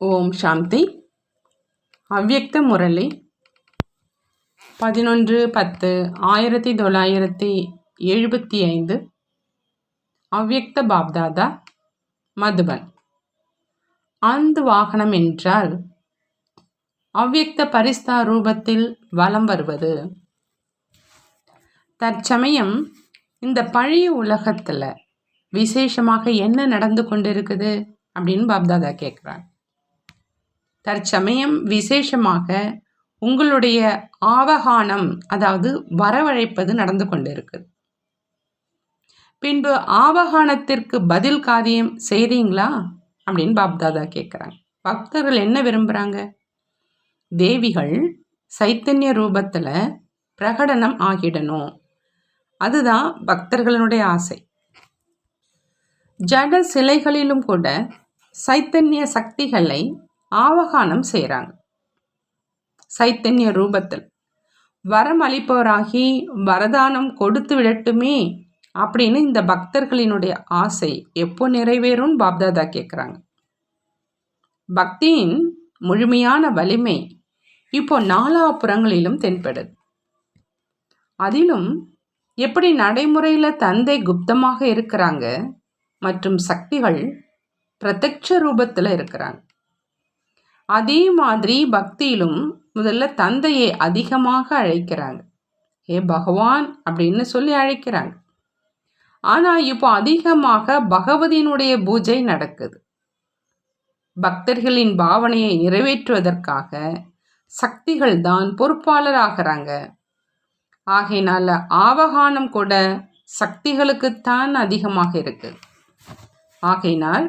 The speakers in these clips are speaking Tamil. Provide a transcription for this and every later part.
ஓம் சாந்தி. அவ்யக்த முரளி. பதினொன்று பத்து ஆயிரத்தி தொள்ளாயிரத்தி எழுபத்தி ஐந்து. அவ்யக்த பாப்தாதா மதுபன். அந்த வாகனம் என்றால் அவ்யக்த பரிஸ்தா ரூபத்தில் வலம் வருவது. தற்சமயம் இந்த பழைய உலகத்தில் விசேஷமாக என்ன நடந்து கொண்டிருக்குது அப்படின்னு பாப்தாதா கேட்குறாங்க தற்சமயம் விசேஷமாக உங்களுடைய ஆவகானம் அதாவது வரவழைப்பது நடந்து கொண்டிருக்கு. பின்பு ஆவகானத்திற்கு பதில் காரியம் செய்கிறீங்களா அப்படின்னு பாப்தாதா கேட்குறாங்க. பக்தர்கள் என்ன விரும்புகிறாங்க தேவிகள் சைத்தன்ய ரூபத்தில் பிரகடனம் ஆகிடணும். அதுதான் பக்தர்களுடைய ஆசை. ஜட சிலைகளிலும் கூட சைத்தன்ய சக்திகளை ஆவகானம் செய்கிறாங்க சைத்தன்ய ரூபத்தில். வரம் அளிப்பவராகி வரதானம் கொடுத்து விடட்டுமே அப்படின்னு இந்த பக்தர்களினுடைய ஆசை எப்போ நிறைவேறும் பாப்தாதா கேட்குறாங்க பக்தியின் முழுமையான வலிமை இப்போ நாலாபுறங்களிலும் தென்படுது. அதிலும் எப்படி நடைமுறையில் தந்தை குப்தமாக இருக்கிறாங்க மற்றும் சக்திகள் பிரத்யட்ச ரூபத்தில் இருக்கிறாங்க. அதே மாதிரி பக்தியிலும் முதல்ல தந்தையை அதிகமாக அழைக்கிறாங்க. ஏ பகவான் அப்படின்னு சொல்லி அழைக்கிறாங்க. ஆனால் இப்போ அதிகமாக பகவதியினுடைய பூஜை நடக்குது. பக்தர்களின் பாவனையை நிறைவேற்றுவதற்காக சக்திகள் தான் பொறுப்பாளராகிறாங்க. ஆகையினால ஆவகானம் கூட சக்திகளுக்குத்தான் அதிகமாக இருக்குது ஆகையினால்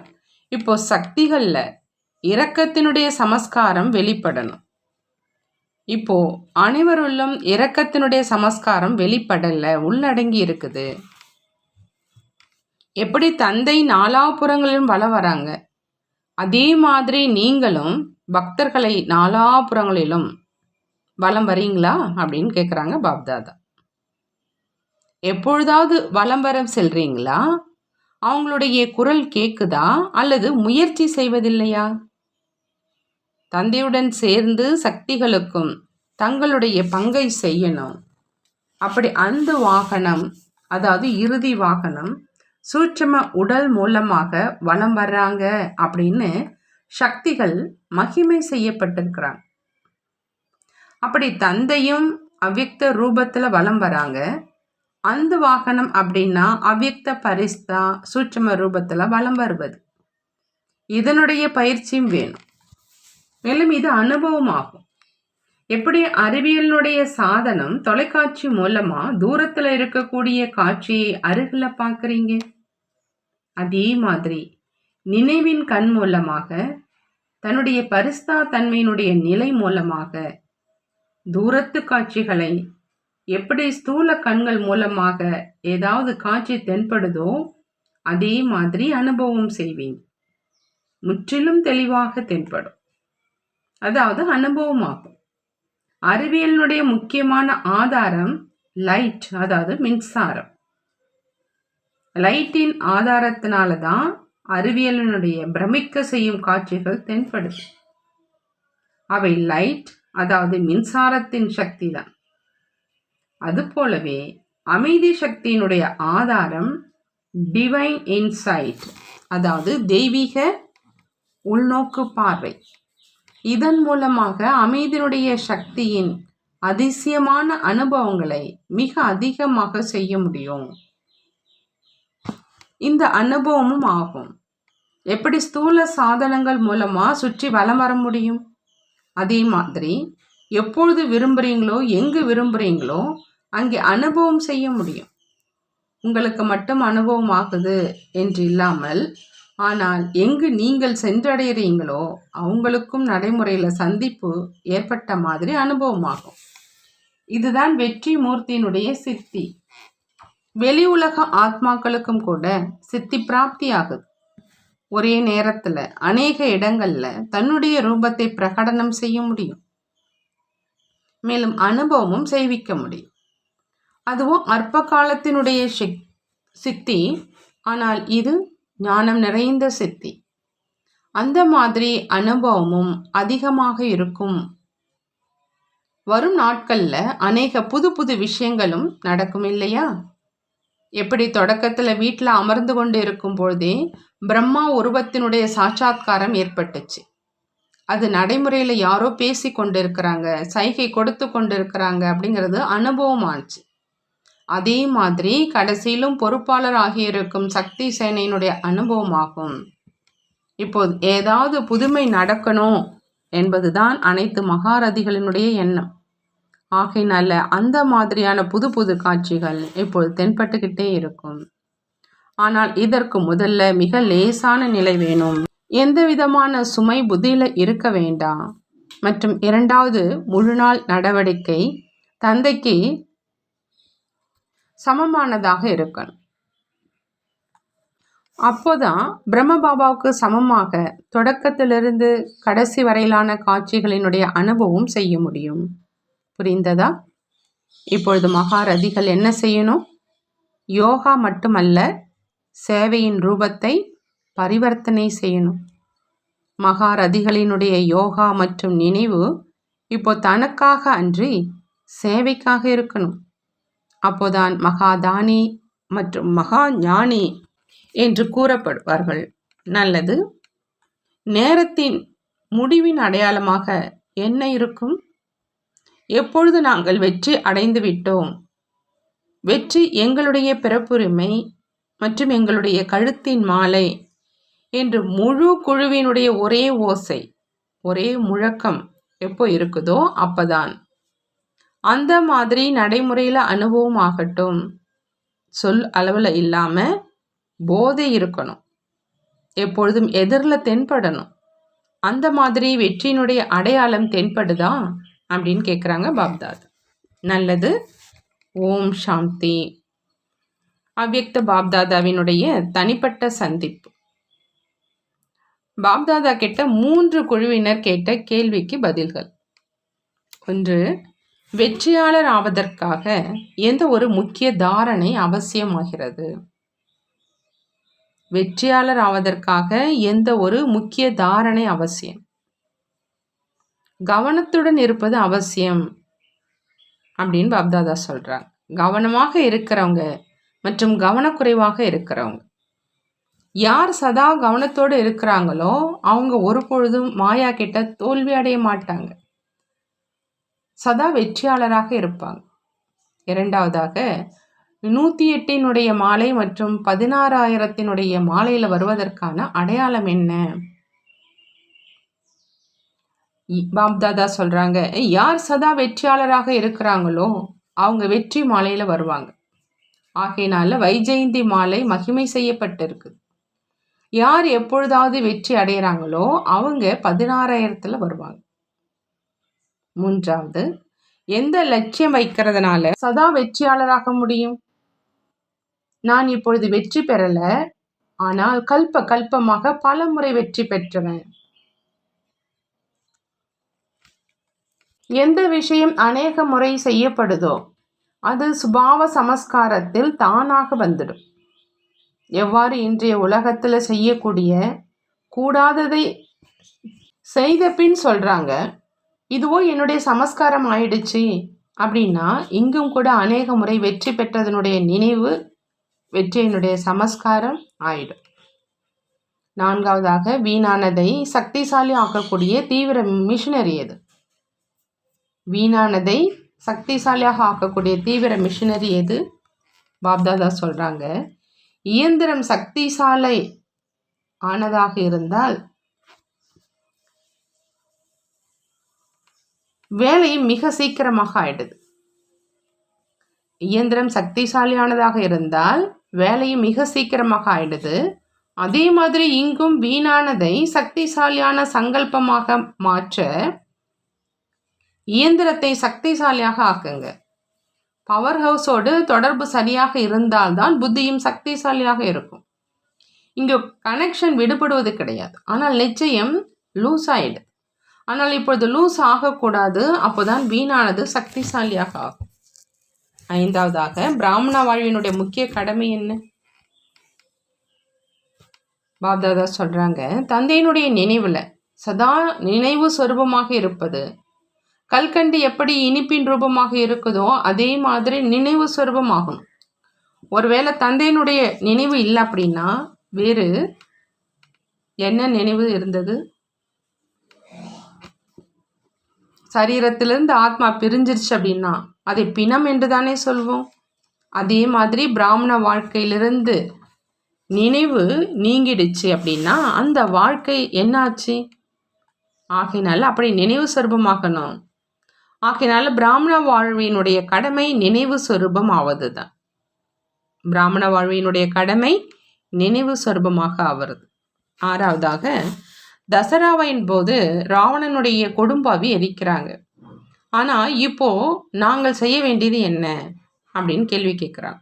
இப்போ சக்திகளில் இரக்கத்தினுடைய சமஸ்காரம் வெளிப்படணும். இப்போ அனைவருள்ளும் இரக்கத்தினுடைய சமஸ்காரம் வெளிப்படல உள்ளடங்கி இருக்குது. எப்படி தந்தை நாலாபுறங்களிலும் வள வராங்க? அதே மாதிரி நீங்களும் பக்தர்களை நாலாபுறங்களிலும் வலம் வரீங்களா? அப்படின்னு கேட்குறாங்க பாப்தாதா. எப்பொழுதாவது வலம் வர செல்றீங்களா? அவங்களுடைய குரல் கேட்குதா அல்லது முயற்சி செய்வதில்லையா? தந்தையுடன் சேர்ந்து சக்திகளுக்கும் தங்களுடைய பங்கை செய்யணும். அப்படி அந்த வாகனம் அதாவது இறுதி வாகனம் சூட்சம உடல் மூலமாக வலம் வர்றாங்க அப்படின்னு சக்திகள் மகிமை செய்யப்பட்டிருக்கிறாங்க. அப்படி தந்தையும் அவ்யக்த ரூபத்தில் வலம் வராங்க. அந்த வாகனம் அப்படின்னா அவ்யக்த பரிஸ்தா சூட்சம ரூபத்தில் வலம் வருவது. இதனுடைய பயிற்சியும் வேணும். மேலும் இது அனுபவமாகும். எப்படி அறிவியலினுடைய சாதனம் தொலைக்காட்சி மூலமா தூரத்துல இருக்கக்கூடிய காட்சியை அருகில் பார்க்குறீங்க? அதே மாதிரி நினைவின் கண் மூலமாக தன்னுடைய பரிஸ்தா தன்மையினுடைய நிலை மூலமாக தூரத்து காட்சிகளை எப்படி ஸ்தூல கண்கள் மூலமாக ஏதாவது காட்சி தென்படுதோ அதே மாதிரி அனுபவம் செய்வீங்க. முற்றிலும் தெளிவாக தென்படும். அதாவது அனுபவமாகும் அறிவியலினுடைய முக்கியமான ஆதாரம் லைட் அதாவது மின்சாரம். லைட்டின் ஆதாரத்தினால தான் அறிவியலினுடைய பிரமிக்க செய்யும் காட்சிகள் தென்படுது. அவை லைட் அதாவது மின்சாரத்தின் சக்தி தான். அது போலவே அமைதி சக்தியினுடைய ஆதாரம் டிவைன் இன்சைட் அதாவது தெய்வீக உள்நோக்கு பார்வை. இதன் மூலமாக அமைதியினுடைய சக்தியின் அதிசயமான அனுபவங்களை மிக அதிகமாக செய்ய முடியும். இந்த அனுபவமும் ஆகும். எப்படி ஸ்தூல சாதனங்கள் மூலமா சுற்றி வலம் வர முடியும்? அதே மாதிரி எப்பொழுது விரும்புகிறீங்களோ எங்கு விரும்புகிறீங்களோ அங்கே அனுபவம் செய்ய முடியும். உங்களுக்கு மட்டும் அனுபவம் ஆகுது என்று இல்லாமல் ஆனால் எங்கு நீங்கள் சென்றடைகிறீங்களோ அவங்களுக்கும் நடைமுறையில் சந்திப்பு ஏற்பட்ட மாதிரி அனுபவமாகும். இதுதான் வெற்றி மூர்த்தியினுடைய சித்தி. வெளி உலக ஆத்மாக்களுக்கும் கூட சித்தி பிராப்தி ஆகுது ஒரே நேரத்தில் அநேக இடங்களில் தன்னுடைய ரூபத்தை பிரகடனம் செய்ய முடியும். மேலும் அனுபவமும் செய்விக்க முடியும். அதுவும் அற்ப காலத்தினுடைய சித்தி. ஆனால் இது ஞானம் நிறைந்த சித்தி. அந்த மாதிரி அனுபவமும் அதிகமாக இருக்கும். வரும் நாட்களில் அநேக புது புது விஷயங்களும் நடக்கும் இல்லையா? எப்படி தொடக்கத்தில் வீட்டில் அமர்ந்து கொண்டு இருக்கும் பொழுதே பிரம்மா உருவத்தினுடைய சாட்சாத்காரம் ஏற்பட்டுச்சு. அது நடைமுறையில் யாரோ பேசி கொண்டு இருக்கிறாங்க சைகை கொடுத்து கொண்டு இருக்கிறாங்க அப்படிங்கிறது அனுபவம் ஆச்சு அதே மாதிரி கடைசியிலும் பொறுப்பாளர் ஆகியிருக்கும் சக்தி சேனையினுடைய அனுபவமாகும். இப்போ ஏதாவது புதுமை நடக்கணும் என்பதுதான் அனைத்து மகாரதிகளினுடைய எண்ணம். ஆகையினால அந்த மாதிரியான புது புது காட்சிகள் இப்போது தென்பட்டுக்கிட்டே இருக்கும். ஆனால் இதற்கு முதல்ல மிக லேசான நிலை வேணும். எந்த விதமான சுமை புதியில் இருக்க வேண்டாம். மற்றும் இரண்டாவது முழுநாள் நடவடிக்கை தந்தைக்கு சமமானதாக இருக்கணும். அப்போதான் பிரம்மபாபாவுக்கு சமமாக தொடக்கத்திலிருந்து கடைசி வரையிலான காட்சிகளினுடைய அனுபவம் செய்ய முடியும். புரிந்ததா? இப்பொழுது மகாரதிகள் என்ன செய்யணும்? யோகா மட்டுமல்ல சேவையின் ரூபத்தை பரிவர்த்தனை செய்யணும். மகாரதிகளினுடைய யோகா மற்றும் நினைவு இப்போ தனக்காக அன்றி சேவைக்காக இருக்கணும். அப்போதான் மகாதானி மற்றும் மகா ஞானி என்று கூறப்படுவார்கள். நல்லது. நேரத்தின் முடிவின் அடையாளமாக என்ன இருக்கும்? எப்பொழுது நாங்கள் வெற்றி அடைந்து விட்டோம் வெற்றி எங்களுடைய பிறப்புரிமை மற்றும் எங்களுடைய கழுத்தின் மாலை என்று முழு குழுவினுடைய ஒரே ஓசை ஒரே முழக்கம் எப்போ இருக்குதோ அப்பதான். அந்த மாதிரி நடைமுறையில் அனுபவம் ஆகட்டும் சொல் அளவில் இல்லாமல் போதை இருக்கணும். எப்பொழுதும் எதிரில் தென்படணும். அந்த மாதிரி வெற்றியினுடைய அடையாளம் தென்படுதா அப்படின்னு கேட்குறாங்க பாப்தாத். நல்லது. ஓம் சாந்தி. அவ்யக்த பாப்தாதாவினுடைய தனிப்பட்ட சந்திப்பு. பாப்தாதா கிட்ட மூன்று குழுவினர் கேட்ட கேள்விக்கு பதில்கள். ஒன்று வெற்றியாளர் ஆவதற்காக எந்த ஒரு முக்கிய தாரணை அவசியமாகிறது? வெற்றியாளர் ஆவதற்காக எந்த ஒரு முக்கிய தாரணை அவசியம்? கவனத்துடன் இருப்பது அவசியம் அப்படின்னு பாப்தாதா சொல்கிறாங்க கவனமாக இருக்கிறவங்க மற்றும் கவனக்குறைவாக இருக்கிறவங்க. யார் சதா கவனத்தோடு இருக்கிறாங்களோ அவங்க ஒரு பொழுதும் மாயா கிட்ட தோல்வி அடைய மாட்டாங்க. சதா வெற்றியாளராக இருப்பாங்க. இரண்டாவதாக நூற்றி எட்டினுடைய மாலை மற்றும் பதினாறாயிரத்தினுடைய மாலையில் வருவதற்கான அடையாளம் என்ன? பாப்தாதா சொல்கிறாங்க யார் சதா வெற்றியாளராக இருக்கிறாங்களோ அவங்க வெற்றி மாலையில் வருவாங்க. ஆகையினால வைஜெயந்தி மாலை மகிமை செய்யப்பட்டிருக்கு. யார் எப்பொழுதாவது வெற்றி அடைகிறாங்களோ அவங்க பதினாறாயிரத்தில் வருவாங்க. மூன்றாவது எந்த லட்சியம் வைக்கிறதுனால சதா வெற்றியாளராக முடியும்? நான் இப்பொழுது வெற்றி பெறல ஆனால் கல்ப கல்பமாக பல முறை வெற்றி பெற்றவன். எந்த விஷயம் அநேக முறை செய்யப்படுதோ அது சுபாவ சமஸ்காரத்தில் தானாக வந்துடும். எவ்வாறு இன்றைய உலகத்தில் செய்யக்கூடிய கூடாததை செய்த பின் சொல்கிறாங்க இதுவோ என்னுடைய சமஸ்காரம் ஆயிடுச்சு. அப்படின்னா இங்கும் கூட அநேக முறை வெற்றி பெற்றதனுடைய நினைவு வெற்றியினுடைய சமஸ்காரம் ஆயிடும். நான்காவதாக வீணானதை சக்திசாலி ஆக்கக்கூடிய தீவிர மிஷினரி எது? வீணானதை சக்திசாலியாக ஆக்கக்கூடிய தீவிர மிஷினரி எது? பாப்தாதா சொல்கிறாங்க இயந்திரம் சக்திசாலை ஆனதாக இருந்தால் வேலையும் மிக சீக்கிரமாக ஆயிடுது. இயந்திரம் சக்திசாலியானதாக இருந்தால் வேலையும் மிக சீக்கிரமாக ஆயிடுது. அதே மாதிரி இங்கும் வீணானதை சக்திசாலியான சங்கல்பமாக மாற்ற இயந்திரத்தை சக்திசாலியாக ஆக்குங்க. பவர் ஹவுஸோடு தொடர்பு சரியாக இருந்தால்தான் புத்தியும் சக்திசாலியாக இருக்கும். இங்கே கனெக்ஷன் விடுபடுவது கிடையாது. ஆனால் நிச்சயம் லூஸ் ஆயிடுது. ஆனால் இப்பொழுது லூஸ் ஆகக்கூடாது. அப்போதான் வீணானது சக்திசாலியாக ஆகும். ஐந்தாவதாக பிராமண வாழ்வினுடைய முக்கிய கடமை என்ன? பாப்தாதா சொல்கிறாங்க தந்தையினுடைய நினைவில் சதா நினைவு சொரூபமாக இருப்பது கல்கண்டு எப்படி இனிப்பின் ரூபமாக இருக்குதோ அதே மாதிரி நினைவு சொரூபமாகும் ஒருவேளை தந்தையினுடைய நினைவு இல்லை அப்படின்னா வேறு என்ன நினைவு இருந்தது? சரீரத்திலிருந்து ஆத்மா பிரிஞ்சிருச்சு அப்படின்னா அதை பிணம் என்று தானே சொல்வோம்? அதே மாதிரி பிராமண வாழ்க்கையிலிருந்து நினைவு நீங்கிடுச்சு அப்படின்னா அந்த வாழ்க்கை என்னாச்சு? ஆகையினால அப்படி நினைவு சொருபமாகணும் ஆகையினால பிராமண வாழ்வினுடைய கடமை நினைவு சொரூபம் ஆவது தான் பிராமண வாழ்வினுடைய கடமை நினைவு சொரூபமாக ஆவது ஆறாவதாக தசராவையின் போது ராவணனுடைய கொடும்பாவி எரிக்கிறாங்க. ஆனால் இப்போ நாங்கள் செய்ய வேண்டியது என்ன? அப்படின்னு கேள்வி கேட்குறாங்க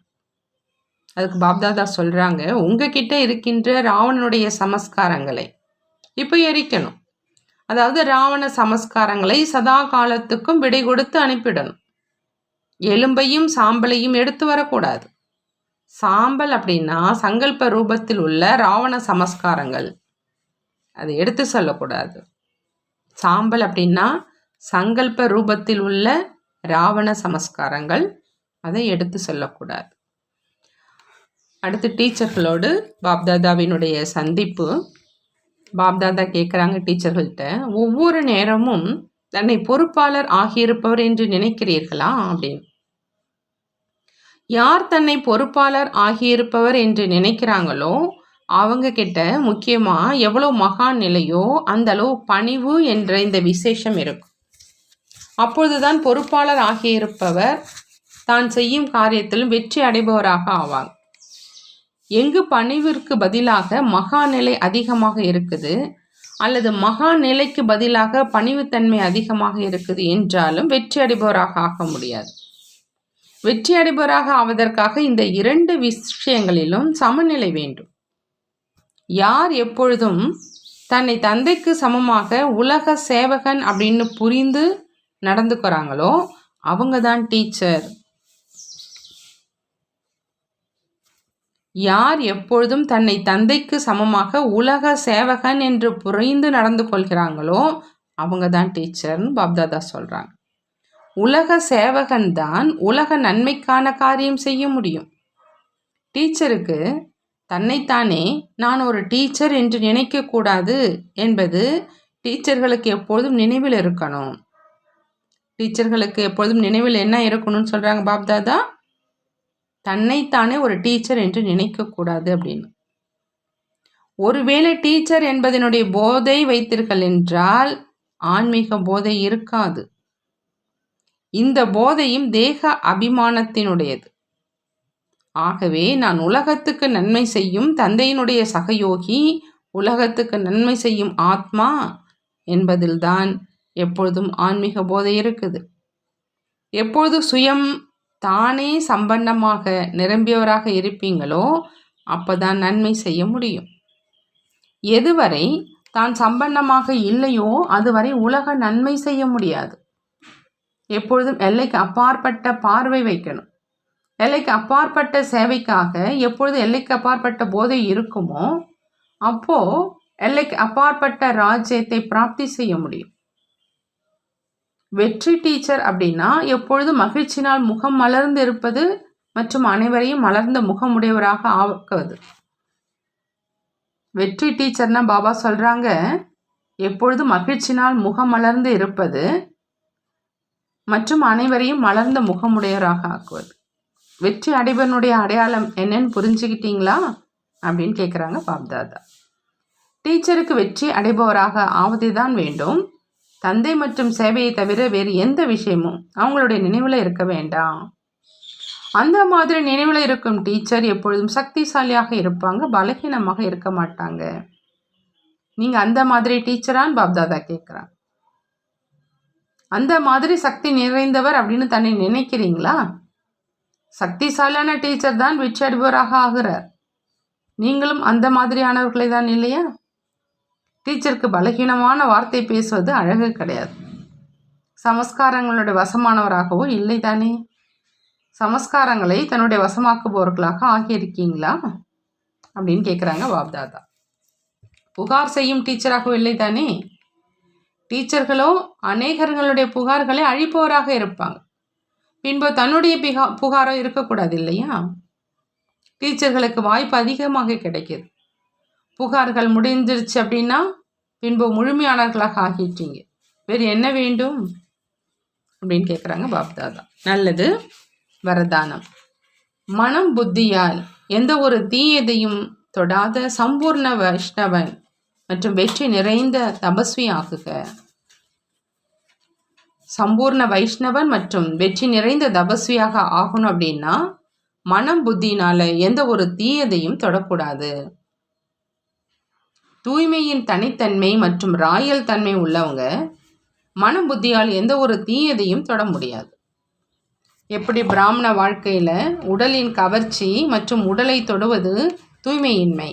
அதுக்கு பாப்தாதா சொல்கிறாங்க உங்ககிட்ட இருக்கின்ற ராவணனுடைய சமஸ்காரங்களை இப்போ எரிக்கணும். அதாவது ராவண சமஸ்காரங்களை சதா காலத்துக்கும் விடை கொடுத்து அனுப்பிடணும். எலும்பையும் சாம்பலையும் எடுத்து வரக்கூடாது. சாம்பல் அப்படின்னா சங்கல்ப ரூபத்தில் உள்ள ராவண சமஸ்காரங்கள். அதை எடுத்து சொல்லக்கூடாது. சாம்பல் அப்படின்னா சங்கல்ப ரூபத்தில் உள்ள ராவண சமஸ்காரங்கள். அதை எடுத்து சொல்லக்கூடாது. அடுத்து டீச்சர்களோடு பாப்தாதாவினுடைய சந்திப்பு. பாப்தாதா கேட்குறாங்க டீச்சர்கள்ட்ட ஒவ்வொரு நேரமும் தன்னை பொறுப்பாளர் ஆகியிருப்பவர் என்று நினைக்கிறீர்களா? அப்படின்னு. யார் தன்னை பொறுப்பாளர் ஆகியிருப்பவர் என்று நினைக்கிறாங்களோ அவங்க கிட்ட முக்கியமாக எவ்வளோ மகான் நிலையோ அந்த அளவு பணிவு என்ற இந்த விசேஷம் இருக்கும். அப்பொழுதுதான் பொறுப்பாளர் ஆகியிருப்பவர் தான் செய்யும் காரியத்திலும் வெற்றி அடைபவராக ஆவாங்க எங்கு பணிவிற்கு பதிலாக மகா நிலை அதிகமாக இருக்குது அல்லது மகா நிலைக்கு பதிலாக பணிவுத்தன்மை அதிகமாக இருக்குது என்றாலும் வெற்றி அடைபவராக ஆக முடியாது. வெற்றி அடைபவராக ஆவதற்காக இந்த இரண்டு விஷயங்களிலும் சமநிலை வேண்டும். யார் எப்பொழுதும் தன்னை தந்தைக்கு சமமாக உலக சேவகன் அப்படின்னு புரிந்து நடந்துக்கிறாங்களோ அவங்க தான் டீச்சர். யார் எப்பொழுதும் தன்னை தந்தைக்கு சமமாக உலக சேவகன் என்று புரிந்து நடந்து கொள்கிறாங்களோ அவங்க தான் டீச்சர்னு பாப்தாதா சொல்கிறாங்க உலக சேவகன் தான் உலக நன்மைக்கான காரியம் செய்ய முடியும். டீச்சருக்கு தன்னைத்தானே நான் ஒரு டீச்சர் என்று நினைக்கக்கூடாது என்பது டீச்சர்களுக்கு எப்பொழுதும் நினைவில் இருக்கணும். டீச்சர்களுக்கு எப்பொழுதும் நினைவில் என்ன இருக்கணும்னு சொல்கிறாங்க பாப்தாதா தன்னைத்தானே ஒரு டீச்சர் என்று நினைக்கக்கூடாது அப்படின்னு. ஒருவேளை டீச்சர் என்பதனுடைய போதை வைத்தீர்கள் என்றால் ஆன்மீக போதை இருக்காது. இந்த போதையும் தேக அபிமானத்தினுடையது. ஆகவே நான் உலகத்துக்கு நன்மை செய்யும் தந்தையினுடைய சகயோகி உலகத்துக்கு நன்மை செய்யும் ஆத்மா என்பதில்தான் எப்பொழுதும் ஆன்மீக போதை இருக்குது. எப்பொழுது சுயம் தானே சம்பன்னமாக நிரம்பியவராக இருப்பீங்களோ அப்போதான் நன்மை செய்ய முடியும். எதுவரை தான் சம்பன்னமாக இல்லையோ அதுவரை உலக நன்மை செய்ய முடியாது. எப்பொழுதும் எல்லைக்கு அப்பாற்பட்ட பார்வை வைக்கணும். எல்லைக்கு அப்பாற்பட்ட சேவைக்காக எப்பொழுது எல்லைக்கு அப்பாற்பட்ட போதை இருக்குமோ அப்போது எல்லைக்கு அப்பாற்பட்ட ராஜ்யத்தை பிராப்தி செய்ய முடியும். வெற்றி டீச்சர் அப்படின்னா எப்பொழுது மகிழ்ச்சினால் முகம் மலர்ந்து இருப்பது மற்றும் அனைவரையும் மலர்ந்த முகமுடையவராக ஆக்குவது. வெற்றி டீச்சர்னா பாபா சொல்கிறாங்க எப்பொழுதும் மகிழ்ச்சினால் முகம் மலர்ந்து இருப்பது மற்றும் அனைவரையும் மலர்ந்த முகமுடையவராக ஆக்குவது. வெற்றி அடைவனுடைய அடையாளம் என்னன்னு புரிஞ்சுக்கிட்டீங்களா அப்படின்னு கேட்குறாங்க பாப்தாதா. டீச்சருக்கு வெற்றி அடைபவராக ஆவதே தான் வேண்டும். தந்தை மற்றும் சேவையை தவிர வேறு எந்த விஷயமும் அவங்களுடைய நினைவில் இருக்க வேண்டாம். அந்த மாதிரி நினைவில் இருக்கும் டீச்சர் எப்பொழுதும் சக்திசாலியாக இருப்பாங்க பலகீனமாக இருக்க மாட்டாங்க. நீங்கள் அந்த மாதிரி டீச்சரான்னு பாப்தாதா கேட்குறாங்க அந்த மாதிரி சக்தி நிறைந்தவர் அப்படின்னு தன்னை நினைக்கிறீங்களா? சக்திசாலியான டீச்சர் தான் வெற்றி அடைபவராக ஆகிறார். நீங்களும் அந்த மாதிரியானவர்களை தான் இல்லையா? டீச்சருக்கு பலகீனமான வார்த்தை பேசுவது அழகு கிடையாது. சமஸ்காரங்களுடைய வசமானவராகவோ இல்லை தானே? சமஸ்காரங்களை தன்னுடைய வசமாக்குபவர்களாக ஆகியிருக்கீங்களா? அப்படின்னு கேட்குறாங்க பாப்தாதா புகார் செய்யும் டீச்சராகவும் இல்லை தானே? டீச்சர்களோ அநேகர்களுடைய புகார்களை அழிப்பவராக இருப்பாங்க. பின்பு தன்னுடைய பிகா புகாரோ இருக்கக்கூடாது இல்லையா? டீச்சர்களுக்கு வாய்ப்பு அதிகமாக கிடைக்கிது. புகார்கள் முடிஞ்சிருச்சு அப்படின்னா பின்பு முழுமையாளர்களாக ஆகிட்டீங்க. வேறு என்ன வேண்டும்? அப்படின்னு கேட்குறாங்க பாப்தாதா. நல்லது. வரதானம். மனம் புத்தியால் எந்த ஒரு தீயதையும் தொடாத சம்பூர்ண வைஷ்ணவன் மற்றும் வெற்றி நிறைந்த தபஸ்வி ஆகுக சம்பூர்ண வைஷ்ணவன் மற்றும் வெற்றி நிறைந்த தபஸ்வியாக ஆகணும் அப்படின்னா மனம் புத்தினால எந்த ஒரு தீயதையும் தொடக்கூடாது. தூய்மையின் தனித்தன்மை மற்றும் ராயல் தன்மை உள்ளவங்க மனம் புத்தியால் எந்த ஒரு தீயதையும் தொட முடியாது. எப்படி பிராமண வாழ்க்கையில் உடலின் கவர்ச்சி மற்றும் உடலை தொடுவது தூய்மையின்மை?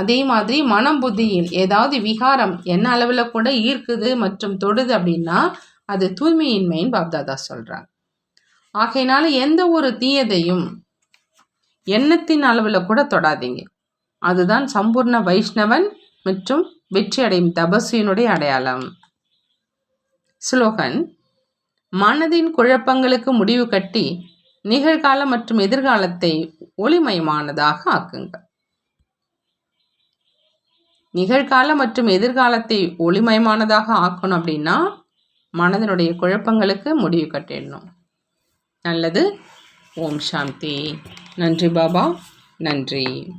அதே மாதிரி மனம் புத்தியில் ஏதாவது விகாரம் என்ன அளவில் கூட ஈர்க்குது மற்றும் தொடுது அப்படின்னா அது தூய்மையின்மைன்னு பாப்தாதா சொல்கிறாங்க ஆகையினால எந்த ஒரு தீயதையும் எண்ணத்தின் அளவில் கூட தொடாதீங்க. அதுதான் சம்பூர்ண வைஷ்ணவன் மற்றும் வெற்றி அடையும் தபஸ்வியினுடைய அடையாளம். ஸ்லோகன் மனதின் குழப்பங்களுக்கு முடிவு கட்டி நிகழ்காலம் மற்றும் எதிர்காலத்தை ஒளிமயமானதாக ஆக்குங்கள். நிகழ்காலம் மற்றும் எதிர்காலத்தை ஒளிமயமானதாக ஆக்கணும் அப்படின்னா மனதினுடைய குழப்பங்களுக்கு முடிவு கட்டிடணும். நல்லது. ஓம் சாந்தி. நன்றி பாபா. நன்றி.